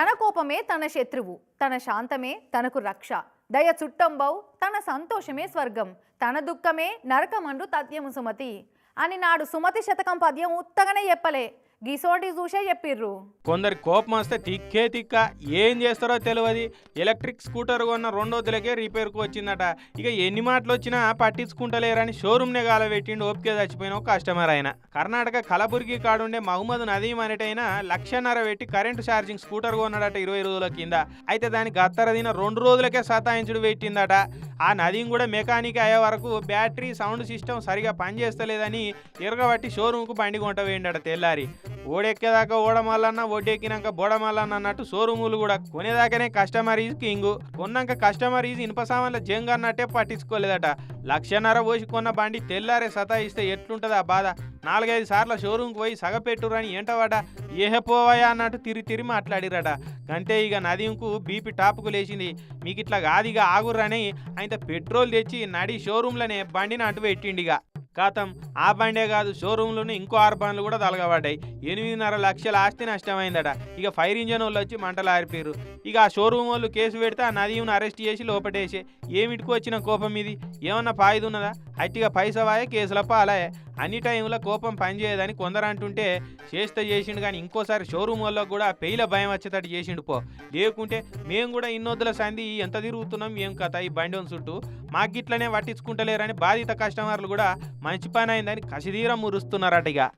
తన కోపమే తన శత్రువు తన శాంతమే తనకు రక్ష. దయ చుట్టంబౌ తన సంతోషమే స్వర్గం తన దుఃఖమే నరకమండు తథ్యము సుమతి. అని నాడు సుమతి శతకం పద్యం ఉత్తగనే చెప్పలే. గిసోటి చూసే చెప్పిర్రు. కొందరి కోపం వస్తే తిక్కే తిక్క ఏం చేస్తారో తెలియదు ఎలక్ట్రిక్ స్కూటర్ కొన్న రెండోదిలకే రిపేర్కు వచ్చిందట. ఇక ఎన్ని మాటలు వచ్చినా పట్టించుకుంటలేరని షోరూమ్నే గాలబెట్టిండు ఓపిక చచ్చిపోయిన ఒక కస్టమర్ ఆయన. కర్ణాటక కలబుర్గి కాడుండే మహమ్మద్ నదీం అనేటైనా లక్షన్నర పెట్టి కరెంటు ఛార్జింగ్ స్కూటర్ కొన్నాడట ఇరవై రోజుల కింద. అయితే దాని గత్తరదిన రెండు రోజులకే సతాయించుడు పెట్టిందట. ఆ నదీం కూడా మెకానిక్ అయ్యే వరకు బ్యాటరీ సౌండ్ సిస్టమ్ సరిగా పనిచేస్తలేదని ఎరగబట్టి షోరూమ్కు బండి కొంట వేయండట తెల్లారి. ఓడెక్కేదాకా ఓడమాలన్నా ఒడ్డెక్కినాక బోడమల్లన్న అన్నట్టు షోరూములు కూడా కొనేదాకానే కస్టమర్ ఈజ్ కింగ్ కొన్నాక కస్టమర్ ఈజ్ ఇనుప సామాన్ల జంగ్ అన్నట్టే పట్టించుకోలేదట. లక్షన్నర పోసి కొన్న బండి తెల్లారే సతాయిస్తే ఎట్లుంటుంది ఆ బాధ? నాలుగైదు సార్లు షోరూమ్కి పోయి సగపెట్టురని ఏంటవాడ ఏహే పోవాయా అన్నట్టు తిరిగి తిరిగి మాట్లాడిరట అంతే ఇక నదీంకు బీపీ టాప్కు లేచింది. మీకు ఇట్లా కాదిగా ఆగుర్రని ఆయన పెట్రోల్ తెచ్చి నడి షోరూంలోనే బండిని అటు పెట్టిండిగా కాతం ఆ బండే కాదు షోరూంలోనే ఇంకో ఆరు బండ్లు కూడా తలగబడ్డాయి. ఎనిమిదిన్నర లక్షల ఆస్తి నష్టమైందట. ఇక ఫైర్ ఇంజన్ వాళ్ళు వచ్చి మంటలు ఆరిపోయారు ఇక ఆ షోరూమ్ వాళ్ళు కేసు పెడితే ఆ నదీంను అరెస్ట్ చేసి లోపటేసి. ఏమిటికి వచ్చిన కోపం ఇది? ఏమన్నా పాయిది ఉన్నదా అట్టిగా పైసవాయే కేసుల పాలాయే అన్ని టైంలో కోపం పనిచేయదని కొందరు అంటుంటే చేస్తే చేసిండు కానీ ఇంకోసారి షోరూమ్ వాళ్ళకు కూడా పెయిల భయం వచ్చేటట్టు చేసిండు పో. లేకుంటే మేము కూడా ఇన్నొద్దుల సంధి ఎంత తిరుగుతున్నాం ఏం కథ ఈ బండి చుట్టూ? మాకు గిట్లనే పట్టించుకుంటలేరని బాధిత కస్టమర్లు కూడా మంచి పని అయిందని కసిదీరం మురుస్తున్నారట ఇక